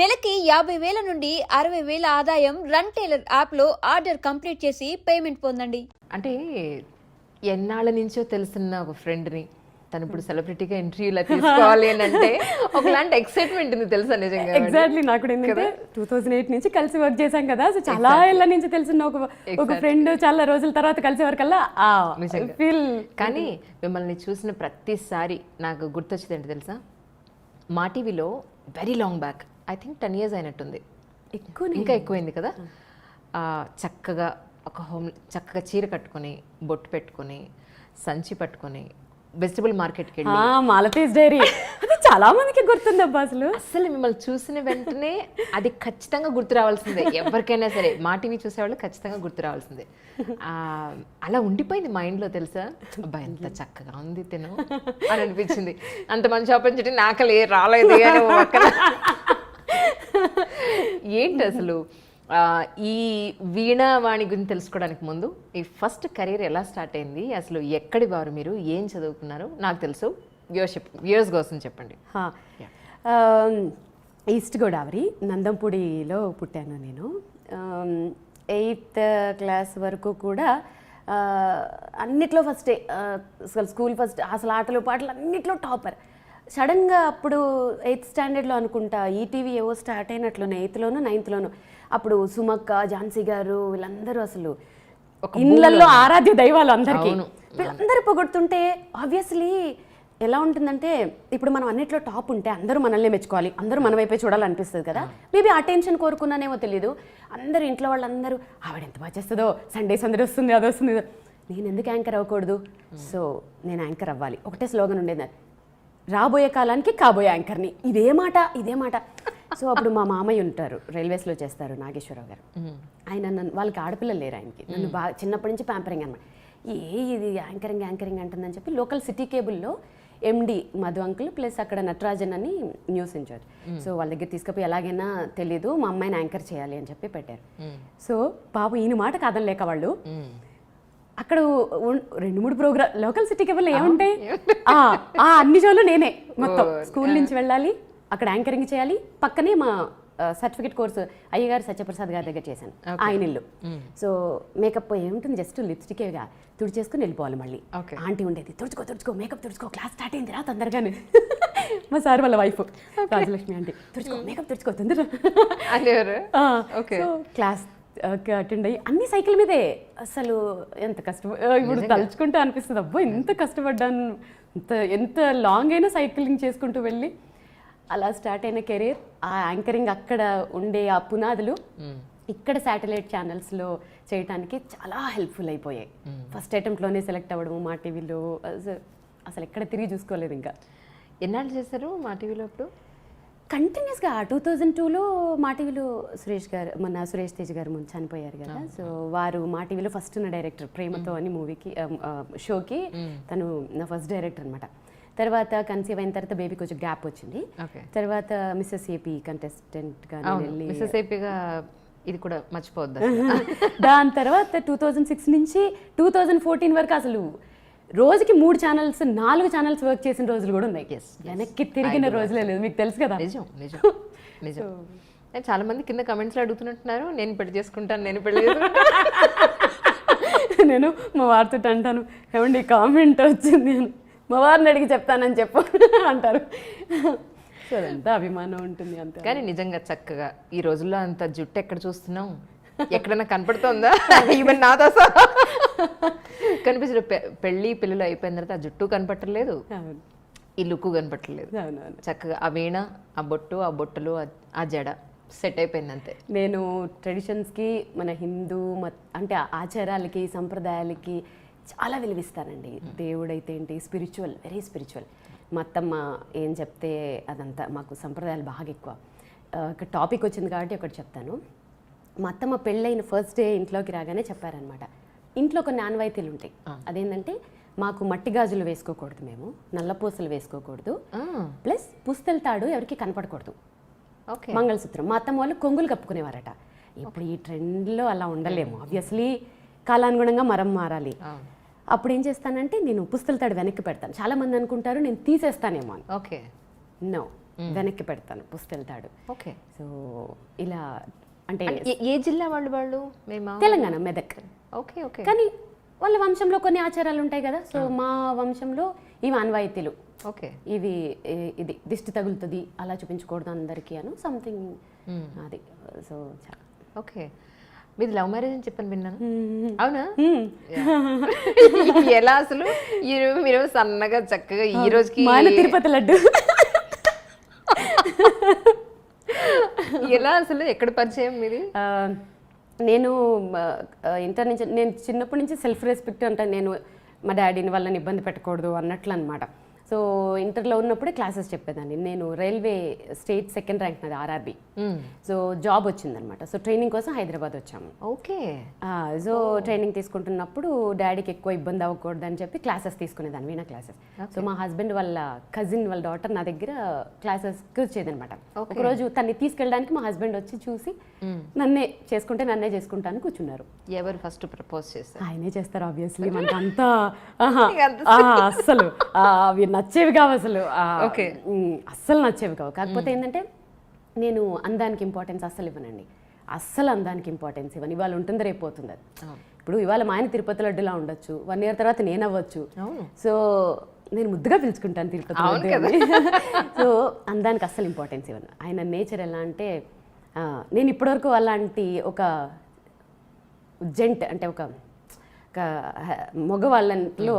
నెలకి యాభై వేల నుండి అరవై వేల ఆదాయం రన్ టైలర్ యాప్లో ఆర్డర్ కంప్లీట్ చేసి పేమెంట్ పొందండి. అంటే ఎన్నాళ్ళ నుంచో తెలుసున్న ఒక ఫ్రెండ్ని. తను ఇప్పుడు సెలబ్రిటీగా ఎంట్రీ ఇలా తీసుకోవాలి అని అంటే ఒకలాంటి ఎక్సైట్మెంట్ ఉంది తెలుసా నిజంగా ఎగ్జాక్ట్లీ నాకు కూడా ఏంటంటే టూ థౌసండ్ ఎయిట్ నుంచి కలిసి వర్క్ చేశాం కదా. సో చాలా ఏళ్ళ నుంచి తెలిసిన ఒక ఒక ఫ్రెండ్ చాలా రోజుల తర్వాత కలిసే వరకల్లా. ఫీల్ కానీ మిమ్మల్ని చూసిన ప్రతిసారి నాకు గుర్తొచ్చేది ఏంటి తెలుసా? మా టీవీలో very long back I think ten years అయినట్టుంది. ఎక్కువ ఇంకా ఎక్కువైంది కదా? చక్కగా ఒక హోమ్ చక్కగా చీర కట్టుకొని బొట్టు పెట్టుకొని సంచి పట్టుకొని వెజిటబుల్ మార్కెట్కి వెళ్ళి మాలతీస్ డైరీ. అది చాలా మందికి గుర్తుంది అబ్బా అసలు. అసలు మిమ్మల్ని చూసిన వెంటనే అది ఖచ్చితంగా గుర్తు రావాల్సిందే. ఎవరికైనా సరే మా టీవీ చూసేవాళ్ళు ఖచ్చితంగా గుర్తు రావాల్సిందే. అలా ఉండిపోయింది మైండ్లో తెలుసా? అబ్బా ఎంత చక్కగా ఉంది తిను అని అనిపించింది. అంత మంచి ఆపర్చునిటీ నాకలే రాలేదు అని. ఏంటి అసలు? ఈ వీణావాణి గురించి తెలుసుకోవడానికి ముందు ఈ ఫస్ట్ కెరీర్ ఎలా స్టార్ట్ అయింది? అసలు ఎక్కడి వారు మీరు? ఏం చదువుకున్నారు? నాకు తెలుసు. వ్యూవర్షిప్ వ్యూవర్స్ కోసం చెప్పండి. ఈస్ట్ గోదావరి నందంపూడిలో పుట్టాను నేను. ఎయిత్ క్లాస్ వరకు కూడా అన్నిట్లో ఫస్టే అసలు స్కూల్ ఫస్ట్ అసలు ఆటలు పాటలు అన్నిట్లో టాపర్. సడన్గా అప్పుడు ఎయిత్ స్టాండర్డ్లో అనుకుంటా ఈటీవీ ఏవో స్టార్ట్ అయినట్లునే ఎయిత్లోను నైన్త్లోను. అప్పుడు సుమక్క ఝాన్సీ గారు వీళ్ళందరూ అసలు ఇళ్ళల్లో ఆరాధ్య దైవాలు అందరికీ. వీళ్ళందరూ పొగొడుతుంటే ఆబ్వియస్లీ ఎలా ఉంటుందంటే ఇప్పుడు మనం అన్నిట్లో టాప్ ఉంటే అందరూ మనల్ని మెచ్చుకోవాలి. అందరూ మన వైపే చూడాలనిపిస్తుంది కదా. మేబీ ఆ టెన్షన్ కోరుకున్నానేమో తెలియదు అందరూ ఇంట్లో వాళ్ళందరూ ఆవిడ ఎంత బాగా చేస్తుందో సండే సందడి వస్తుంది అది వస్తుంది. ఇది." నేను ఎందుకు యాంకర్ అవ్వకూడదు? సో నేను యాంకర్ అవ్వాలి. ఒకటే స్లోగన్ ఉండేది. రాబోయే కాలానికి కాబోయే యాంకర్ని. ఇదే మాట ఇదే మాట. సో అప్పుడు మా మామయ్య ఉంటారు రైల్వేస్లో చేస్తారు నాగేశ్వరరావు గారు. ఆయన నన్ను వాళ్ళకి ఆడపిల్లలు లేరు ఆయనకి. నన్ను బాగా చిన్నప్పటి నుంచి ప్యాంపరింగ్ అనమాట ఏ ఇది యాంకరింగ్ యాంకరింగ్ అంటుందని చెప్పి లోకల్ సిటీ కేబుల్లో ఎండి మధు అంకుల్ ప్లస్ అక్కడ నటరాజన్ అని న్యూస్ ఇన్ఛార్జ్. సో వాళ్ళ దగ్గర తీసుకుపోయి ఎలాగైనా తెలీదు మా అమ్మాయిని యాంకర్ చేయాలి అని చెప్పి పెట్టారు. సో బాబు ఈయన మాట కాదనలేక వాళ్ళు అక్కడ రెండు మూడు ప్రోగ్రామ్ లోకల్ సిటీ కేబుల్ ఏముంటాయి అన్ని షోలు నేనే మొత్తం. స్కూల్ నుంచి వెళ్ళాలి అక్కడ యాంకరింగ్ చేయాలి. పక్కనే మా సర్టిఫికేట్ కోర్సు అయ్యగారు సత్యప్రసాద్ గారి దగ్గర చేశాను ఆయన ఇల్లు. సో మేకప్ ఏముంటుంది జస్ట్ లిప్స్టికేగా తుడిచేసుకుని వెళ్ళిపోవాలి మళ్ళీ. ఆంటీ ఉండేది తుడుచుకో తుడుచుకో మేకప్ తుడుచుకో క్లాస్ స్టార్ట్ అయింది రా తొందరగానే. మా సార్ వాళ్ళ వైఫ్ రాజలక్ష్మి ఆంటీ తుడుచుకో మేకప్ తుడుచుకో తొందర క్లాస్ అటెండ్ అయ్యి అన్ని సైకిల్ మీదే. అసలు ఎంత కష్టం ఆ, ఇప్పుడు తలుచుకుంటే అనిపిస్తుంది అబ్బో ఎంత కష్టపడ్డాను. ఎంత ఎంత లాంగ్ అయినా సైక్లింగ్ చేసుకుంటూ వెళ్ళి అలా స్టార్ట్ అయిన కెరీర్ ఆ యాంకరింగ్ అక్కడ ఉండే ఆ పునాదులు ఇక్కడ శాటిలైట్ ఛానల్స్లో చేయటానికి చాలా హెల్ప్ఫుల్ అయిపోయాయి. ఫస్ట్ అటెంప్ట్లోనే సెలెక్ట్ అవ్వడము మా టీవీలో అసలు ఎక్కడ తిరిగి చూసుకోలేదు ఇంకా. ఎన్నాళ్ళు చేశారు మా టీవీలో అప్పుడు? కంటిన్యూస్గా టూ థౌజండ్ టూలో మా టీవీలో సురేష్ గారు మన సురేష్ తేజ్ గారు ముందు చనిపోయారు కదా. సో వారు మా టీవీలో ఫస్ట్ ఉన్న డైరెక్టర్ ప్రేమతో అని మూవీకి షోకి తను నా ఫస్ట్ డైరెక్టర్ అనమాట తర్వాత కన్సీవ్ అయిన తర్వాత బేబీ కొంచెం గ్యాప్ వచ్చింది. తర్వాత మిస్సెస్ ఏపీ కంటెస్టెంట్గా అవును. వెళ్ళి మిస్సెస్ ఏపీగా ఇది కూడా మర్చిపోవద్దు దాని తర్వాత టూ థౌజండ్ సిక్స్ నుంచి టూ థౌజండ్ ఫోర్టీన్ వరకు అసలు రోజుకి మూడు ఛానల్స్ నాలుగు ఛానల్స్ వర్క్ చేసిన రోజులు కూడా ఉన్నాయి. వెనక్కి తిరిగిన రోజులే లేదు. మీకు తెలుసు కదా? నిజం నిజం నిజం. నేను చాలా మంది కింద కమెంట్స్లో అడుగుతున్నట్టున్నారు. నేను పెళ్ళి చేసుకుంటాను నేను పెళ్ళి నేను మా వారితో అంటాను ఏమండి కామెంట్ వచ్చింది? అని. మా వారిని అడిగి చెప్తానని చెప్పు అంటారు. సో అభిమానం ఉంటుంది అంతే. కానీ నిజంగా చక్కగా ఈ రోజుల్లో అంత జుట్టు ఎక్కడ చూస్తున్నాం? ఎక్కడైనా కనపడుతుందా? ఈవెన్ నాతో సహా. కనిపించదు పె- పెళ్ళి పిల్లలు అయిపోయిన తర్వాత ఆ జుట్టు కనపట్టలేదు. ఈ లుక్ కనపట్టలేదు. చక్కగా ఆ వీణ ఆ బొట్టు ఆ బొట్టలు ఆ- జడ సెట్ అయిపోయింది అంతే. నేను ట్రెడిషన్స్కి మన హిందూ మత్ అంటే ఆచారాలకి సంప్రదాయాలకి చాలా విలువిస్తానండి దేవుడైతే ఏంటి? Spiritual very spiritual. మా అత్తమ్మ ఏం చెప్తే అదంతా మాకు సంప్రదాయాలు బాగా ఎక్కువ. టాపిక్ వచ్చింది కాబట్టి ఒకటి చెప్తాను. మా అత్తమ్మ పెళ్ళైన ఫస్ట్ డే ఇంట్లోకి రాగానే చెప్పారనమాట ఇంట్లో కొన్ని ఆనవాయితీలు ఉంటాయి అదేంటంటే మాకు మట్టి గాజులు వేసుకోకూడదు మేము నల్లపూసలు వేసుకోకూడదు ప్లస్ పుస్తల తాడు ఎవరికి కనపడకూడదు. ఓకే. మంగళసూత్రం. మా అత్తమ్మ వాళ్ళు కొంగులు కప్పుకునేవారట. ఇప్పుడు ఈ ట్రెండ్లో అలా ఉండలేము. ఆబ్వియస్లీ కాలానుగుణంగా మరం మారాలి. అప్పుడు ఏం చేస్తానంటే నేను పుస్తల తాడు వెనక్కి పెడతాను. చాలా మంది అనుకుంటారు నేను తీసేస్తానేమో అని. ఓకే. నో వెనక్కి పెడతాను పుస్తెళ్తాడు ఓకే. సో ఇలా అంటే ఏ జిల్లా వాళ్ళు వాళ్ళు? మేము తెలంగాణ మెదక్. Okay okay. కానీ వాళ్ళ వంశంలో కొన్ని ఆచారాలు ఉంటాయి కదా సో మా వంశంలో ఇవి అన్వాయితీలు ఓకే. ఏ- ఇది దిష్టి తగులుతుంది అలా చూపించకూడదు అందరికీ అను సంథింగ్ అది. సో చాలా. ఓకే. మీది లవ్ మ్యారేజ్ అని చెప్పని విన్నాను. అవునా? ఎలా అసలు? మీరు సన్నగా చక్కగా ఈ రోజుకి తిరుపతి లడ్డు. ఎలా అసలు? ఎక్కడ పరిచయం మీది? నేను ఇంటర్ నుంచి నేను చిన్నప్పటి నుంచి సెల్ఫ్ రెస్పెక్ట్ అంటే నేను మా డాడీని వాళ్ళని ఇబ్బంది పెట్టకూడదు అన్నట్లు అనమాట సో ఇంటర్లో ఉన్నప్పుడే క్లాసెస్ చెప్పేదాన్ని. నేను రైల్వే స్టేట్ సెకండ్ ర్యాంక్ నాది ఆర్ఆర్బి. సో జాబ్ వచ్చిందనమాట. సో ట్రైనింగ్ కోసం హైదరాబాద్ వచ్చాము. ఓకే. సో ట్రైనింగ్ తీసుకుంటున్నప్పుడు డాడీకి ఎక్కువ ఇబ్బంది అవ్వకూడదు అని చెప్పి క్లాసెస్ తీసుకునేదాన్ని వీణా క్లాసెస్. సో మా హస్బెండ్ వాళ్ళ కజిన్ వాళ్ళ డాటర్ నా దగ్గర క్లాసెస్కి వచ్చేదనమాట ఒకరోజు తన్ని తీసుకెళ్ళడానికి మా హస్బెండ్ వచ్చి చూసి నన్నే చేసుకుంటే నన్నే చేసుకుంటాను కూర్చున్నారు. ఎవరు ఫస్ట్ ప్రపోజ్ చేస్తారు ఆయనే చేస్తారు ఆబ్వియస్లీ మనకు అంతా అస్సలు నచ్చేవి కావు అసలు. ఉమ్, అస్సలు నచ్చేవి కావు. కాకపోతే ఏంటంటే నేను అందానికి ఇంపార్టెన్స్ అస్సలు ఇవ్వనండి. అస్సలు అందానికి ఇంపార్టెన్స్ ఇవ్వను. ఇవాళ ఉంటుంది రేపు పోతుంది అది. ఇప్పుడు ఇవాళ మా ఆయన తిరుపతి లడ్డులా ఉండొచ్చు. వన్ ఇయర్ తర్వాత నేను అవ్వచ్చు. సో నేను ముద్దుగా పిలుచుకుంటాను తిరుపతి. సో అందానికి అస్సలు ఇంపార్టెన్స్ ఇవ్వను. ఆయన నేచర్ ఎలా అంటే నేను ఇప్పటివరకు అలాంటి ఒక జెంట్ అంటే ఒక మగవాళ్ళలో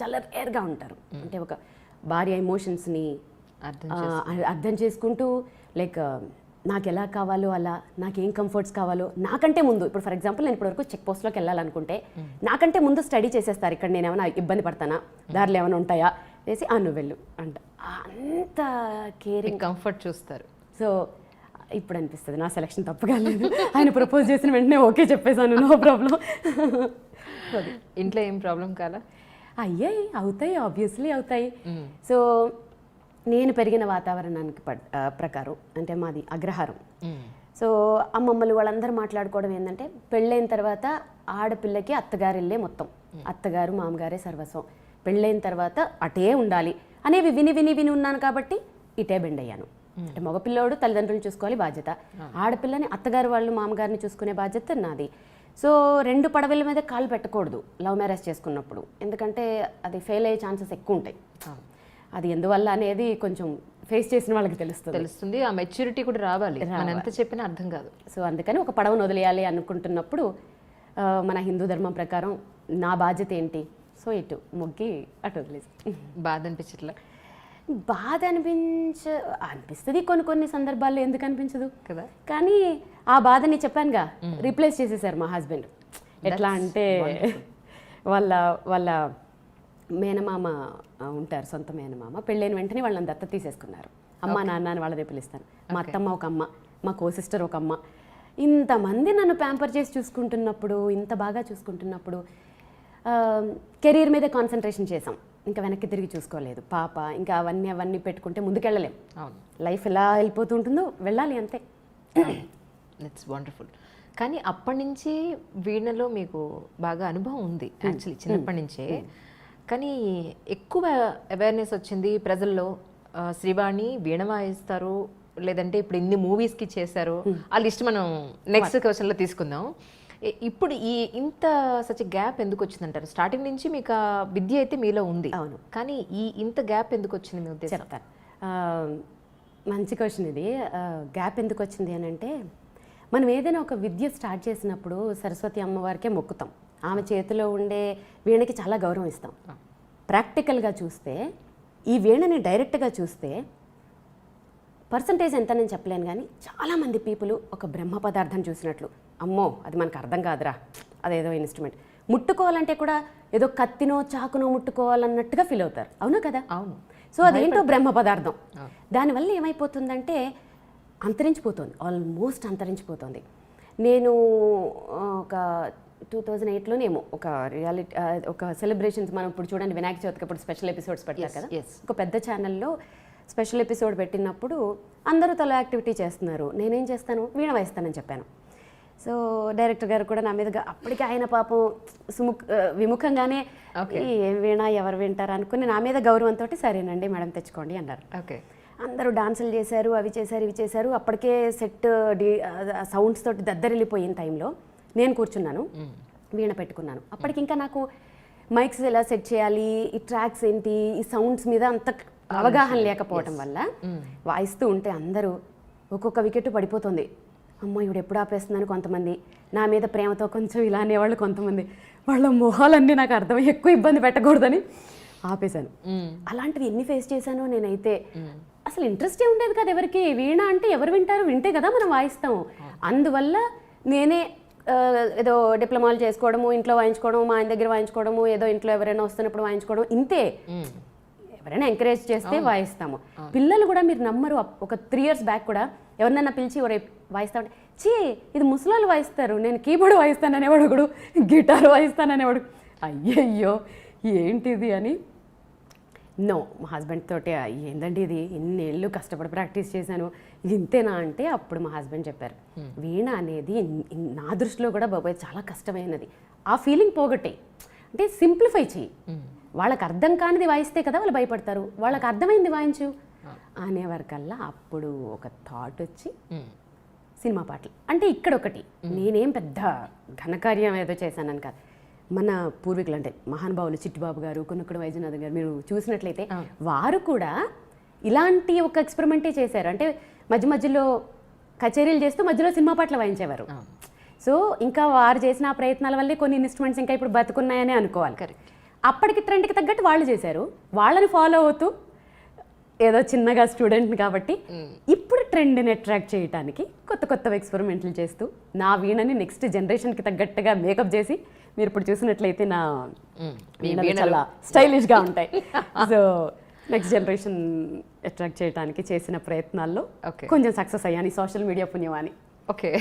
చాలా రేర్గా ఉంటారు. అంటే ఒక భార్య ఎమోషన్స్ని అర్థం అర్థం చేసుకుంటూ లైక్ నాకు ఎలా కావాలో అలా నాకు ఏం కంఫర్ట్స్ కావాలో నాకంటే ముందు ఇప్పుడు ఫర్ ఎగ్జాంపుల్ నేను ఇప్పటివరకు చెక్ పోస్ట్లోకి వెళ్ళాలనుకుంటే నాకంటే ముందు స్టడీ చేసేస్తారు ఇక్కడ నేను ఏమైనా ఇబ్బంది పడతానా దారిలో ఏమైనా ఉంటాయా చేసి ఆ నువ్వు వెళ్ళు అంట. అంత కేరింగ్. కంఫర్ట్ చూస్తారు. సో ఇప్పుడు అనిపిస్తుంది నా సెలక్షన్ తప్పు కాలేదు ఆయన ప్రపోజ్ చేసిన వెంటనే ఓకే చెప్పేశాను నో ప్రాబ్లం. ఇంట్లో ఏం ప్రాబ్లం కాలా? అయ్యాయి అవుతాయి ఆబ్వియస్లీ అవుతాయి. సో నేను పెరిగిన వాతావరణానికి ప్రకారం అంటే మాది అగ్రహారం. సో అమ్మమ్మలు వాళ్ళందరూ మాట్లాడుకోవడం ఏంటంటే పెళ్ళైన తర్వాత ఆడపిల్లకి అత్తగారిల్లే మొత్తం. అత్తగారు మామగారే సర్వస్వం. పెళ్ళైన తర్వాత అటే ఉండాలి. అనేవి విని విని విని ఉన్నాను కాబట్టి ఇటే బెండ్ అయ్యాను. అంటే మగపిల్లోడు తల్లిదండ్రులు చూసుకోవాలి బాధ్యత. ఆడపిల్లని అత్తగారు వాళ్ళు మామగారిని చూసుకునే బాధ్యత నాది. సో రెండు పడవల మీద కాలు పెట్టకూడదు లవ్ మ్యారేజ్ చేసుకున్నప్పుడు. ఎందుకంటే అది ఫెయిల్ అయ్యే ఛాన్సెస్ ఎక్కువ ఉంటాయి అది ఎందువల్ల అనేది కొంచెం ఫేస్ చేసిన వాళ్ళకి తెలుస్తుంది. తెలుస్తుంది. ఆ మెచ్యూరిటీ కూడా రావాలి. మనం ఎంత చెప్పినా అర్థం కాదు. సో అందుకని ఒక పడవను వదిలేయాలి అనుకుంటున్నప్పుడు మన హిందూ ధర్మం ప్రకారం నా బాధ్యత ఏంటి? సో ఇటు మొగ్గి అటు వదిలేసి. బాధ అనిపించట్లే? బాధ అనిపించ అనిపిస్తుంది కొన్ని కొన్ని సందర్భాల్లో ఎందుకు అనిపించదు? కదా. కానీ ఆ బాధని చెప్పానుగా రీప్లేస్ చేసేసారు మా హస్బెండ్. ఎట్లా అంటే వాళ్ళ వాళ్ళ మేనమామ ఉంటారు సొంత మేనమామ. పెళ్ళైన వెంటనే వాళ్ళని దత్త తీసేసుకున్నారు. అమ్మ నాన్న అని వాళ్ళనే పిలుస్తాను మా అత్తమ్మ ఒక అమ్మ మా కో సిస్టర్ ఒక అమ్మ. ఇంతమంది నన్ను ప్యాంపర్ చేసి చూసుకుంటున్నప్పుడు ఇంత బాగా చూసుకుంటున్నప్పుడు కెరీర్ మీద కాన్సన్ట్రేషన్ చేసాం ఇంకా వెనక్కి తిరిగి చూసుకోలేదు. పాప ఇంకా అవన్నీ అవన్నీ పెట్టుకుంటే ముందుకెళ్ళలేం. అవును. లైఫ్ ఎలా వెళ్ళిపోతూ ఉంటుందో వెళ్ళాలి అంతే. ఇట్స్ వండర్ఫుల్ కానీ అప్పటి నుంచి వీణలో మీకు బాగా అనుభవం ఉంది యాక్చువల్లీ చిన్నప్పటి నుంచే. కానీ ఎక్కువ అవేర్నెస్ వచ్చింది ప్రజల్లో శ్రీవాణి వీణ వాయిస్తారు లేదంటే ఇప్పుడు ఇన్ని మూవీస్కి చేశారు. ఆ లిస్ట్ మనం నెక్స్ట్ క్వశ్చన్లో తీసుకుందాం. ఇప్పుడు ఈ ఇంత సచ్ గ్యాప్ ఎందుకు వచ్చిందంటారు స్టార్టింగ్ నుంచి మీకు ఆ విద్య అయితే మీలో ఉంది. అవును. కానీ ఈ ఇంత గ్యాప్ ఎందుకు వచ్చింది మీ ఉద్దేశం? చెప్తాను. మంచి క్వశ్చన్ ఇది. గ్యాప్ ఎందుకు వచ్చింది అని అంటే మనం ఏదైనా ఒక విద్య స్టార్ట్ చేసినప్పుడు సరస్వతి అమ్మవారికే మొక్కుతాం. ఆమె చేతిలో ఉండే వీణకి చాలా గౌరవం ఇస్తాం. ప్రాక్టికల్గా చూస్తే ఈ వీణని డైరెక్ట్గా చూస్తే పర్సంటేజ్ ఎంత నేను చెప్పలేను కానీ చాలామంది పీపుల్ ఒక బ్రహ్మ పదార్థం చూసినట్లు. అమ్మో అది మనకు అర్థం కాదురా. అదేదో ఇన్స్ట్రుమెంట్ ముట్టుకోవాలంటే కూడా ఏదో కత్తినో చాకునో ముట్టుకోవాలన్నట్టుగా ఫీల్ అవుతారు. అవునా కదా? అవును. సో అదేంటో బ్రహ్మ పదార్థం. దానివల్ల ఏమైపోతుందంటే అంతరించిపోతుంది. ఆల్మోస్ట్ అంతరించిపోతుంది. నేను ఒక టూ థౌజండ్ ఎయిట్లోనేమో ఒక రియాలిటీ ఒక సెలబ్రేషన్స్ మనం ఇప్పుడు చూడండి వినాయక చవితికి అప్పుడు స్పెషల్ ఎపిసోడ్స్ పెడతారు కదా. ఒక పెద్ద ఛానల్లో స్పెషల్ ఎపిసోడ్ పెట్టినప్పుడు అందరూ తల యాక్టివిటీ చేస్తున్నారు. నేనేం చేస్తాను? వీణ వాయిస్తానని చెప్పాను. సో డైరెక్టర్ గారు కూడా నా మీదుగా అప్పటికి ఆయన పాపం సుముఖ విముఖంగానే "ఈ ఏం వీణ ఎవరు వింటారు అనుకుని నా మీద గౌరవంతో సరేనండి మేడం తెచ్చుకోండి అన్నారు. ఓకే. అందరూ డాన్సులు చేశారు అవి చేశారు ఇవి చేశారు. అప్పటికే సెట్ డి సౌండ్స్ తోటి దద్దరిల్లిపోయిన టైంలో నేను కూర్చున్నాను వీణ పెట్టుకున్నాను. అప్పటికి ఇంకా నాకు మైక్స్ ఎలా సెట్ చేయాలి ఈ ట్రాక్స్ ఏంటి ఈ సౌండ్స్ మీద అంత అవగాహన లేకపోవటం వల్ల వాయిస్తూ ఉంటే అందరూ ఒక్కొక్క వికెట్ పడిపోతుంది. అమ్మ ఇవిడు ఎప్పుడు ఆపేస్తుందని కొంతమంది. నా మీద ప్రేమతో కొంచెం ఇలా అనేవాళ్ళు కొంతమంది. వాళ్ళ మొహాలన్నీ నాకు అర్థం ఎక్కువ ఇబ్బంది పెట్టకూడదని ఆపేశాను. అలాంటివి ఎన్ని ఫేస్ చేశానో నేనైతే అసలు ఇంట్రెస్టే ఉండేది కదా ఎవరికి. వీణ అంటే ఎవరు వింటారు? వింటే కదా మనం వాయిస్తాము అందువల్ల నేనే ఏదో డిప్లొమాలు చేసుకోవడము ఇంట్లో వాయించుకోవడం మా ఆయన దగ్గర వాయించుకోవడము ఏదో ఇంట్లో ఎవరైనా వస్తున్నప్పుడు వాయించుకోవడం ఇంతే. ఎవరైనా ఎంకరేజ్ చేస్తే వాయిస్తాము. పిల్లలు కూడా మీరు నమ్మరు. ఒక త్రీ ఇయర్స్ బ్యాక్ కూడా ఎవరినైనా పిలిచి ఒరే వాయిస్తా ఉంటే చీ ఇది ముసలాళ్ళు వాయిస్తారు నేను కీబోర్డ్ వాయిస్తాను అనేవాడు ఒకడు గిటార్ వాయిస్తాను అనేవాడు అయ్యయ్యో ఏంటిది అని. నో మా హస్బెండ్ తోటి ఏందండి ఇది? ఇన్నేళ్ళు కష్టపడి ప్రాక్టీస్ చేశాను. ఇంతేనా? అంటే అప్పుడు మా హస్బెండ్ చెప్పారు వీణ అనేది నా దృష్టిలో కూడా బాబాయ్ చాలా కష్టమైనది. ఆ ఫీలింగ్ పోగొట్టే. అంటే సింప్లిఫై చెయ్యి. వాళ్ళకి అర్థం కానిది వాయిస్తే కదా వాళ్ళు భయపడతారు. వాళ్ళకి అర్థమైంది వాయించు. అనేవరకల్లా అప్పుడు ఒక థాట్ వచ్చి సినిమా పాటలు. అంటే ఇక్కడ ఒకటి నేనేం పెద్ద ఘనకార్యం ఏదో చేశానని కాదు. మన పూర్వీకులు అంటే మహానుభావులు చిట్టిబాబు గారు కొనుక్కుడు వైద్యనాథ్ గారు మీరు చూసినట్లయితే వారు కూడా ఇలాంటి ఒక ఎక్స్పెరిమెంటే చేశారు. అంటే మధ్య మధ్యలో కచేరీలు చేస్తూ మధ్యలో సినిమా పాటలు వాయించేవారు. సో ఇంకా వారు చేసిన ఆ ప్రయత్నాల వల్లే కొన్ని ఇన్స్ట్రుమెంట్స్ ఇంకా ఇప్పుడు బతుకున్నాయని అనుకోవాలి. అప్పటికి ట్రెండ్కి తగ్గట్టు వాళ్ళు చేశారు. వాళ్ళని ఫాలో అవుతూ ఏదో చిన్నగా స్టూడెంట్ కాబట్టి ఇప్పుడు ట్రెండ్ని అట్రాక్ట్ చేయడానికి కొత్త కొత్త ఎక్స్పెరిమెంట్లు చేస్తూ నా వీణని నెక్స్ట్ జనరేషన్కి తగ్గట్టుగా మేకప్ చేసి మీరు ఇప్పుడు చూసినట్లయితే నా. చాలా స్టైలిష్గా ఉంటాయి. సో నెక్స్ట్ జనరేషన్ అట్రాక్ట్ చేయడానికి చేసిన ప్రయత్నాల్లో. కొంచెం సక్సెస్ అయ్యాను సోషల్ మీడియా పుణ్యమాని ఓకే